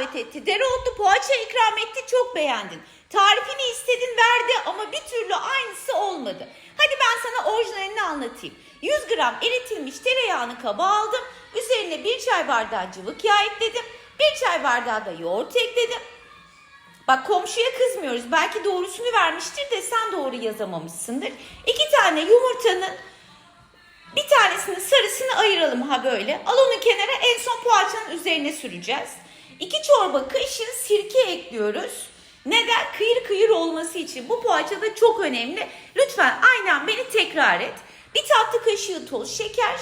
davet etti. Dereotlu poğaça ikram etti. Çok beğendin. Tarifini istedin verdi ama bir türlü aynısı olmadı. Hadi ben sana orijinalini anlatayım. 100 gram eritilmiş tereyağını kaba aldım. Üzerine bir çay bardağı cıvık yağ ekledim. Bir çay bardağı da yoğurt ekledim. Bak komşuya kızmıyoruz. Belki doğrusunu vermiştir de sen doğru yazamamışsındır. İki tane yumurtanın bir tanesinin sarısını ayıralım ha böyle. Al onu kenara en son poğaçanın üzerine süreceğiz. İki çorba kaşığı sirke ekliyoruz. Neden? Kıyır kıyır olması için. Bu poğaça da çok önemli. Lütfen aynen beni tekrar et. Bir tatlı kaşığı toz şeker.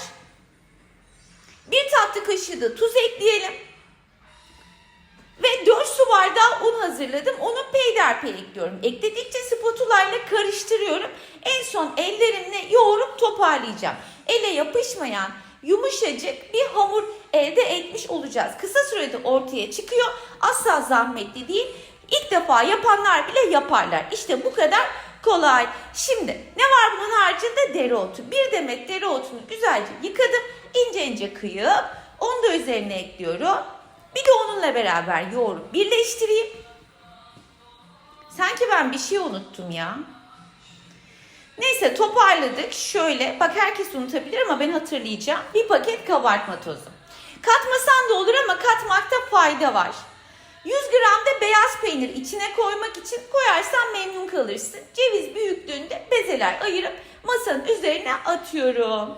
Bir tatlı kaşığı da tuz ekleyelim. Ve 4 su bardağı un hazırladım. Onu peyderpey ekliyorum. Ekledikçe spatula ile karıştırıyorum. En son ellerimle yoğurup toparlayacağım. Ele yapışmayan yumuşacık bir hamur elde etmiş olacağız. Kısa sürede ortaya çıkıyor. Asla zahmetli değil. İlk defa yapanlar bile yaparlar. İşte bu kadar kolay. Şimdi ne var bunun haricinde? Dereotu. Bir demet dereotunu güzelce yıkadım. İnce ince kıyıp onu da üzerine ekliyorum. Bir de onunla beraber yoğurup birleştireyim. Sanki ben bir şey unuttum ya. Neyse toparladık. Şöyle bak herkes unutabilir ama ben hatırlayacağım. Bir paket kabartma tozu. Katmasan da olur ama katmakta fayda var. 100 gram da beyaz peynir içine koymak için koyarsan memnun kalırsın. Ceviz büyüklüğünde bezeler ayırıp masanın üzerine atıyorum.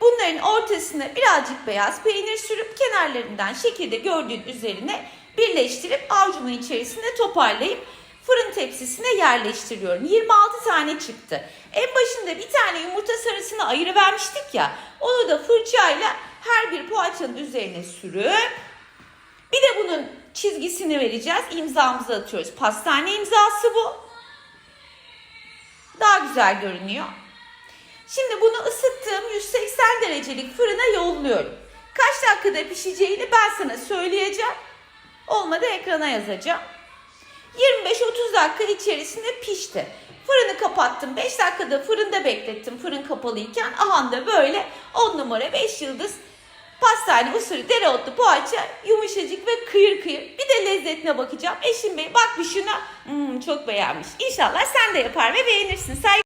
Bunların ortasına birazcık beyaz peynir sürüp kenarlarından şekilde gördüğün üzerine birleştirip avucumun içerisine toparlayıp fırın tepsisine yerleştiriyorum. 26 tane çıktı. En başında bir tane yumurta sarısını ayırıvermiştik ya. Onu da fırçayla her bir poğaçanın üzerine sürüp bir de bunun çizgisini vereceğiz. İmzamızı atıyoruz. Pastane imzası bu. Daha güzel görünüyor. Şimdi bunu ısıttığım 180 derecelik fırına yolluyorum. Kaç dakikada pişeceğini ben sana söyleyeceğim. Olmadı ekrana yazacağım. 25-30 dakika içerisinde pişti. Fırını kapattım. 5 dakikada fırında beklettim fırın kapalıyken. Aha da böyle 10 numara 5 yıldız pastane usulü dereotlu poğaça yumuşacık ve kıyır kıyır. Bir de lezzetine bakacağım. Eşim bey bak bir şuna. Hmm, çok beğenmiş. İnşallah sen de yapar ve beğenirsin. Saygı